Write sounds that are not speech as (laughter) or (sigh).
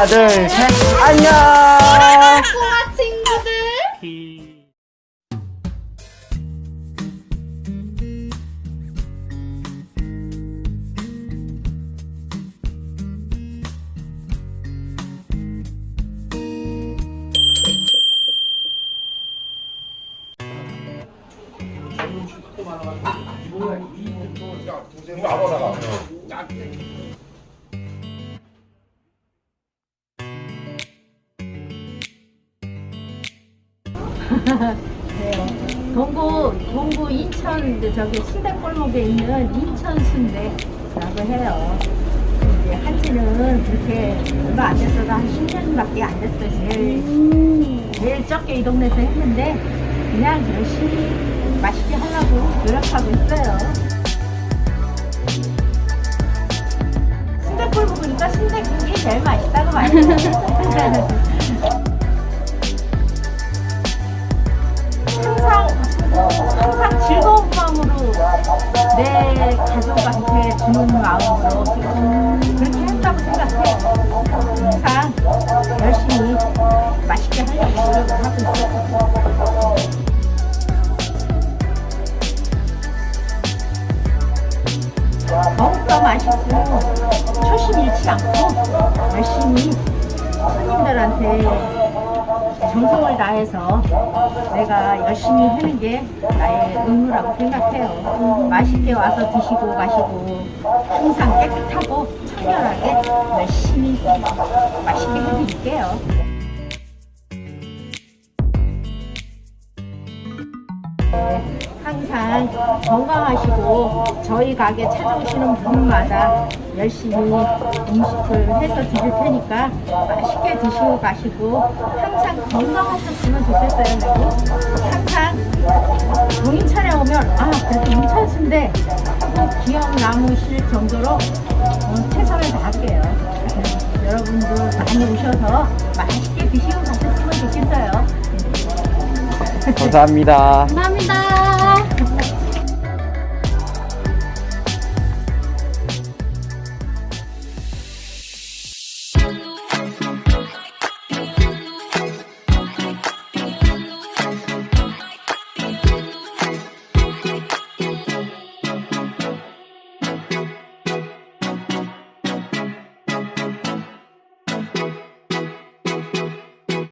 하나, 둘, 셋. 안녕! 꼬마 친구들. (laughs) 동구 동구 인천 저기 순대 골목에 있는 인천 순대라고 해요. 이제 한지는 그렇게 얼마 안 됐어도 한 10년밖에 안 됐어요. 제일 제일 적게 이 동네에서 했는데 그냥 열심히 맛있게 하려고 노력하고 있어요. 순대 골목이니까 순대국이 제일 맛있다고 말해요. (laughs) (laughs) 내 가족한테 주는 마음으로 그렇게 한다고 생각해. 항상 열심히 맛있게 하려고 노력을 하고 있어. 더욱더 맛있고 초심 잃지 않고 열심히 손님들한테 정성을 다해서 내가 열심히 하는 게 나의 의무라고 생각해요. 맛있게 와서 드시고 가시고 항상 깨끗하고 청결하게 열심히 맛있게 해드릴게요. 항상 건강하시고 저희 가게 찾아오시는 분마다 열심히 음식을 해서 드릴 테니까 맛있게 드시고 가시고 항상 건강하셨으면 좋겠어요. 그리고 항상 동인천에 오면 아 그래도 인천순대 하고 기억 남으실 정도로 어, 최선을 다할게요. 여러분도 많이 오셔서 맛있게 드시고 가셨으면 좋겠어요. 감사합니다. 감사합니다.